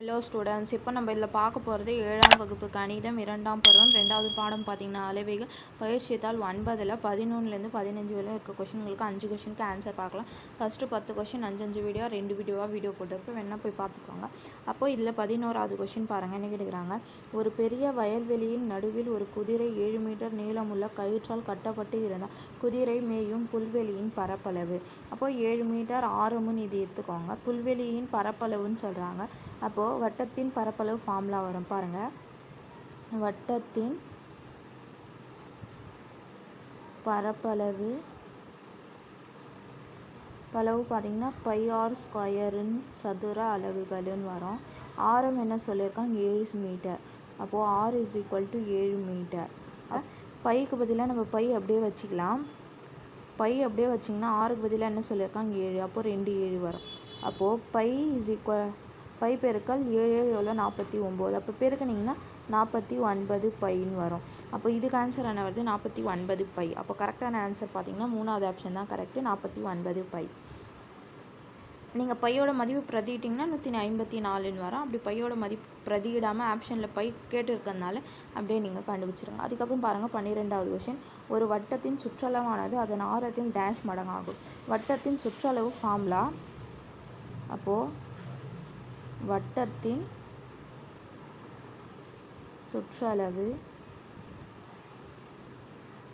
Hello students இப்போ நம்ம இதில் பார்க்க போகிறது ஏழாம் வகுப்பு கணிதம் இரண்டாம் பருவம் ரெண்டாவது பாடம் பார்த்தீங்கன்னா அளவைகள். பயிற்சித்தாள் ஒன்பதில் பதினொன்றுலேருந்து பதினஞ்சு வரையும் இருக்க கொஷின்களுக்கு அஞ்சு கொஷினுக்கு ஆன்சர் பார்க்கலாம். ஃபஸ்ட்டு பத்து கொஷின் அஞ்சு அஞ்சு வீடியோ ரெண்டு வீடியோவாக வீடியோ போட்டிருப்போம். வேணால் போய் பார்த்துக்கோங்க. அப்போ இதில் பதினோராவது கொஷின் பாருங்கள் என்ன கேட்டுக்கிறாங்க ஒரு பெரிய வயல்வெளியின் நடுவில் ஒரு குதிரை ஏழு மீட்டர் நீளமுள்ள கயிற்றால் கட்டப்பட்டு இருந்தால் குதிரை மேயும் புல்வெளியின் பரப்பளவு. அப்போ ஏழு மீட்டர் ஆரமுன்னு இது எடுத்துக்கோங்க. புல்வெளியின் பரப்பளவுன்னு சொல்கிறாங்க அப்போது வட்டத்தின் பரப்பளவு ஃபார்முலா வரும். பாருங்கள் வட்டத்தின் பரப்பளவு பளவு பார்த்திங்கன்னா பை ஆர் ஸ்கொயருன்னு சதுர அலகுகள்னு வரும். ஆரம் என்ன சொல்லியிருக்காங்க ஏழு மீட்டர். அப்போது ஆர் இஸ் ஈக்குவல் டு ஏழு மீட்டர். பைக்கு பதிலாக நம்ம பை அப்படியே வச்சுக்கலாம். பை அப்படியே வச்சிங்கன்னா ஆறுக்கு பதிலாக என்ன சொல்லியிருக்காங்க ஏழு. அப்போது ரெண்டு ஏழு வரும். அப்போது பை இஸ் ஈக்குவல் பை பெருக்கல் ஏழு ஏழு எவ்வளோ நாற்பத்தி ஒம்பது. அப்போ பெருக்குனிங்கன்னா நாற்பத்தி ஒன்பது பைன்னு வரும். அப்போ இதுக்கு ஆன்சர் என்ன வருது? நாற்பத்தி ஒன்பது பை. அப்போ கரெக்டான ஆன்சர் பார்த்தீங்கன்னா மூணாவது ஆப்ஷன் தான் கரெக்டு நாற்பத்தி ஒன்பது பை. நீங்கள் பையோட மதிப்பு பிரதிட்டிங்கன்னா நூற்றி ஐம்பத்தி நாலுன்னு வரும். அப்படி பையோட மதிப்பு பிரதியிடாமல் ஆப்ஷனில் பை கேட்டிருக்கறதுனால அப்படியே நீங்கள் கண்டுபிடிச்சிருங்க. அதுக்கப்புறம் பாருங்கள் பன்னிரெண்டாவது கொஷின் ஒரு வட்டத்தின் சுற்றளவானது அதன் ஆரத்தின் டேஷ் மடங்காகும். வட்டத்தின் சுற்றளவு ஃபார்ம்லா அப்போது வட்டத்தின் சுற்றளவு.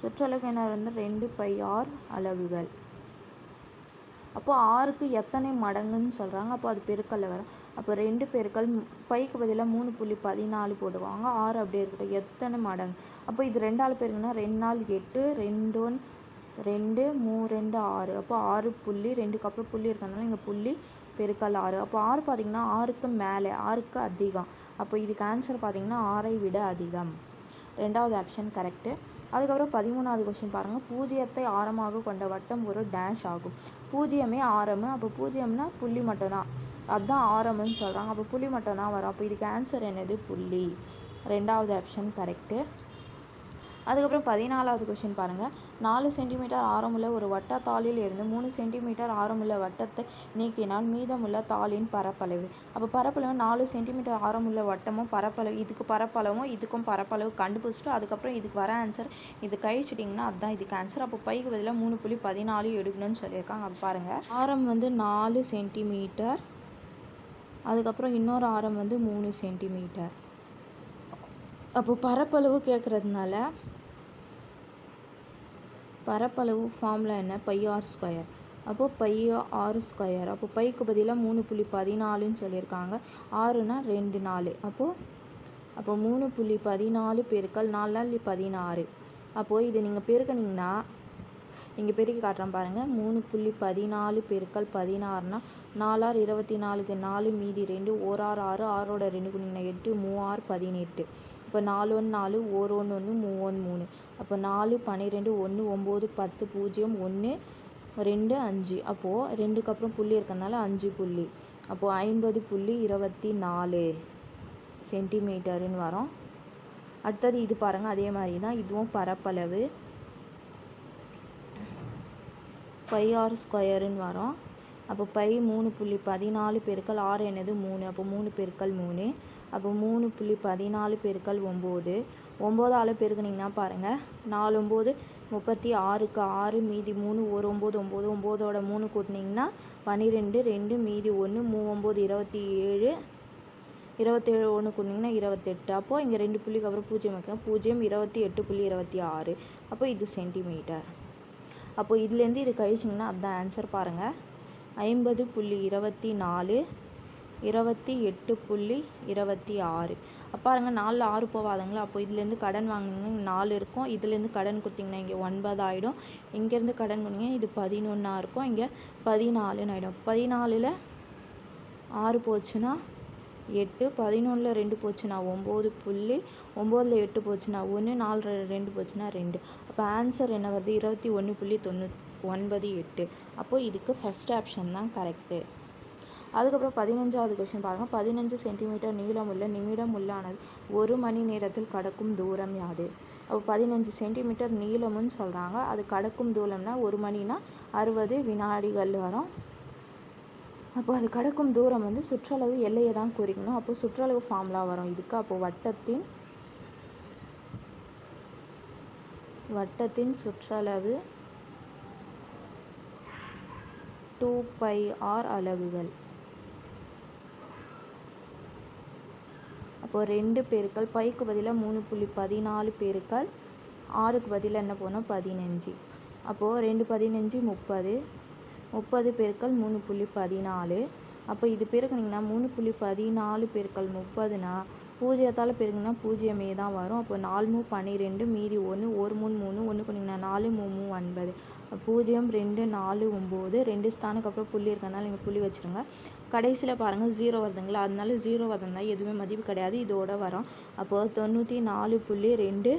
சுற்றளவு என்ன வந்து ரெண்டு பை ஆர் அலகுகள் அப்போ ஆறுக்கு எத்தனை மடங்குன்னு சொல்கிறாங்க அப்போ அது பெருக்கல்ல வரும். அப்போ ரெண்டு பெருக்கல் பைக்கு பதிலாக மூணு புள்ளி பதினாலு போடுவாங்க. ஆறு அப்படியே இருக்கட்டும். எத்தனை மடங்கு? அப்போ இது ரெண்டாள் பெருக்குன்னா ரெண்டு நாள் எட்டு ரெண்டு ஒன் ரெண்டு மூ ரெண்டு ஆறு. அப்போ ஆறு புள்ளி ரெண்டுக்கு அப்புறம் புள்ளி இருக்கிறதுனால இங்கே புள்ளி பெருக்கல் ஆறு. அப்போ ஆறு பார்த்திங்கன்னா ஆறுக்கு மேலே ஆறுக்கு அதிகம். அப்போ இதுக்கு ஆன்சர் பார்த்திங்கன்னா ஆறை விட அதிகம். ரெண்டாவது ஆப்ஷன் கரெக்டு அதுக்கப்புறம் பதிமூணாவது கொஸ்டின் பாருங்கள் பூஜ்ஜியத்தை ஆரமாக கொண்ட வட்டம் ஒரு டேஷ் ஆகும். பூஜ்ஜியமே ஆரம். அப்போ பூஜ்ஜியம்னா புள்ளி மட்டும்தான். அதுதான் ஆரம்னு சொல்கிறாங்க அப்போ புள்ளி மட்டும்தான் வரும். அப்போ இதுக்கு ஆன்சர் என்னது? புள்ளி. ரெண்டாவது ஆப்ஷன் கரெக்டு அதுக்கப்புறம் பதினாலாவது கொஷின் பாருங்கள் நாலு சென்டிமீட்டர் ஆரமுள்ள ஒரு வட்டத்தாளில் இருந்து மூணு சென்டிமீட்டர் ஆரமுள்ள வட்டத்தை நீக்கினால் மீதமுள்ள தாளின் பரப்பளவு. அப்போ பரப்பளவு நாலு சென்டிமீட்டர் ஆரமுள்ள வட்டமும் பரப்பளவு இதுக்கு பரப்பளவும் இதுக்கும் பரப்பளவு கண்டுபிடிச்சிட்டு அதுக்கப்புறம் இதுக்கு வர ஆன்சர் இது கழிச்சிட்டிங்கன்னா அதுதான் இதுக்கு ஆன்சர் அப்போ பைக்கு பதிலாக மூணு புள்ளி பதினாலு எடுக்கணும்னு சொல்லியிருக்காங்க. அப்போ பாருங்கள் ஆரம் வந்து நாலு சென்டிமீட்டர் அதுக்கப்புறம் இன்னொரு ஆரம் வந்து மூணு சென்டிமீட்டர் அப்போ பரப்பளவு கேட்குறதுனால பரப்பளவு ஃபார்முலா என்ன? பை ஆர் ஸ்கொயர் அப்போது பை ஆறு ஸ்கொயர் அப்போ பைக்கு பதிலாக மூணு புள்ளி பதினாலுன்னு சொல்லியிருக்காங்க. ஆறுனா ரெண்டு நாலு. அப்போது அப்போ மூணு புள்ளி பதினாலு பெருக்கல் நாலு நாள் பதினாறு. அப்போது இது நீங்கள் பெருக்கினீங்கன்னா இங்கே பெருக்கி காட்டுறேன் பாருங்கள் மூணு புள்ளி பதினாலு பெருக்கல் பதினாறுனா நாலாறு இருபத்தி நாலுக்கு நாலு மீதி ரெண்டு ஓராறு ஆறு ஆறோட ரெண்டு குனிங்கன்னா எட்டு மூவாறு பதினெட்டு. இப்போ நாலு ஒன்று நாலு ஓர் ஒன்று ஒன்று மூ ஒன்று மூணு. அப்போ நாலு பன்னிரெண்டு ஒன்று ஒம்பது பத்து பூஜ்ஜியம் ஒன்று ரெண்டு அஞ்சு. அப்போது ரெண்டுக்கு அப்புறம் புள்ளி இருக்கிறதுனால அஞ்சு புள்ளி. அப்போது ஐம்பது புள்ளி இருபத்தி நாலு சென்டிமீட்டருன்னு வரும். அடுத்தது இது பாருங்கள் அதே மாதிரி தான் இதுவும் பரப்பளவு. பை ஆர் ஸ்கொயருன்னு வரும். அப்போ பை மூணு புள்ளி பதினாலு பெருக்கல் ஆறு என்னது மூணு. அப்போ மூணு பெருக்கல் மூணு. அப்போ மூணு புள்ளி பதினாலு பெருக்கல் ஒம்பது. ஒம்போதால் பெருக்குனிங்கன்னா பாருங்கள் நாலு ஒம்பது முப்பத்தி ஆறுக்கு ஆறு மீதி மூணு ஒரு ஒம்பது ஒம்பது ஒம்போதோட மூணு கூட்டினிங்கன்னா பன்னிரெண்டு ரெண்டு மீதி ஒன்று மூ ஒம்பது இருபத்தி ஏழு இருபத்தேழு ஒன்று கொடுத்தீங்கன்னா இருபத்தெட்டு. அப்போது இங்கே ரெண்டு புள்ளிக்கு அப்புறம் பூஜ்ஜியம் வைக்கணும். பூஜ்ஜியம் இருபத்தி எட்டு புள்ளி இருபத்தி ஆறு. அப்போ இது சென்டிமீட்டர் அப்போது இதுலேருந்து இது கழிச்சிங்கன்னா அதுதான் ஆன்சர் பாருங்கள் ஐம்பது புள்ளி இருபத்தி நாலு இருபத்தி எட்டு புள்ளி இருபத்தி ஆறு. பாருங்க நாலில் ஆறு போவாதுங்களா? அப்போ இதுலேருந்து கடன் வாங்கினீங்க நாலு இருக்கும். இதுலேருந்து கடன் கொடுத்தீங்கன்னா இங்கே ஒன்பது ஆகிடும் இங்கேருந்து கடன் கொடுங்க இது பதினொன்றா இருக்கும். இங்கே பதினாலுன்னு ஆகிடும் பதினாலில் ஆறு போச்சுன்னா எட்டு பதினொன்றில் ரெண்டு போச்சுன்னா ஒம்பது புள்ளி ஒம்போதில் எட்டு போச்சுன்னா ஒன்று நாலு ரெண்டு போச்சுன்னா ரெண்டு. அப்போ ஆன்சர் என்ன வருது? இருபத்தி ஒன்று புள்ளி தொண்ணூற்றி ஒன்பது எட்டு. அப்போது இதுக்கு ஃபஸ்ட் ஆப்ஷன் தான் கரெக்டு அதுக்கப்புறம் பதினஞ்சாவது கொஷின் பாருங்கள் பதினஞ்சு சென்டிமீட்டர் நீளமுள்ள நிமிடம் உள்ளானது ஒரு மணி நேரத்தில் கடக்கும் தூரம் யாது? அப்போ பதினஞ்சு சென்டிமீட்டர் நீளம்னு சொல்கிறாங்க அது கடக்கும் தூரம்னா ஒரு மணினா அறுபது வினாடிகள் வரும். அப்போ அது கடக்கும் தூரம் வந்து சுற்றளவு எல்லையை தான் குறிக்கணும். அப்போ சுற்றளவு ஃபார்முலா வரும். இதுக்கு அப்போ வட்டத்தின் வட்டத்தின் சுற்றளவு டூ பை ஆர் அலகுகள். அப்போது ரெண்டு பேருக்கள் பைக்கு பதிலாக மூணு புள்ளி பதினாலு பேருக்கள் ஆறுக்கு பதிலாக என்ன போனோம் பதினஞ்சு. அப்போது ரெண்டு பதினஞ்சு முப்பது. முப்பது பெருக்கள் மூணு புள்ளி பதினாலு. அப்போ இது பெருக்குனிங்கன்னா மூணு புள்ளி பதினாலு பெருக்கல் முப்பதுனா பூஜ்ஜியத்தால் பெருக்குனா பூஜ்ஜியமே தான் வரும். அப்போ நாலு மூ பன்னிரெண்டு மீதி ஒன்று ஒரு மூணு மூணு ஒன்று பண்ணிங்கன்னா நாலு மூ மூ ஒன்பது. பூஜ்ஜியம் ரெண்டு நாலு ஒம்பது ரெண்டு ஸ்தானுக்கு அப்புறம் புள்ளி இருக்கறனால நீங்கள் புள்ளி வச்சுருங்க. கடைசியில் பாருங்கள் ஜீரோ வருதுங்களா? அதனால ஜீரோ வருதுன்னா எதுவுமே மதிப்பு கிடையாது. இதோட வரும். அப்போது தொண்ணூற்றி நாலு புள்ளி ரெண்டு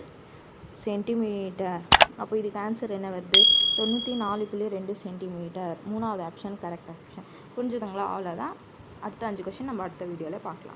சென்டிமீட்டர். அப்போ இதுக்கு ஆன்சர் என்ன வருது? தொண்ணூற்றி நாலு புள்ளி ரெண்டு சென்டிமீட்டர். மூணாவது ஆப்ஷன் கரெக்ட் ஆப்ஷன் புரிஞ்சுதுங்களா? அவ்வளோதான் அடுத்த அஞ்சு கொஷின் நம்ம அடுத்த வீடியோவில் பார்க்கலாம்.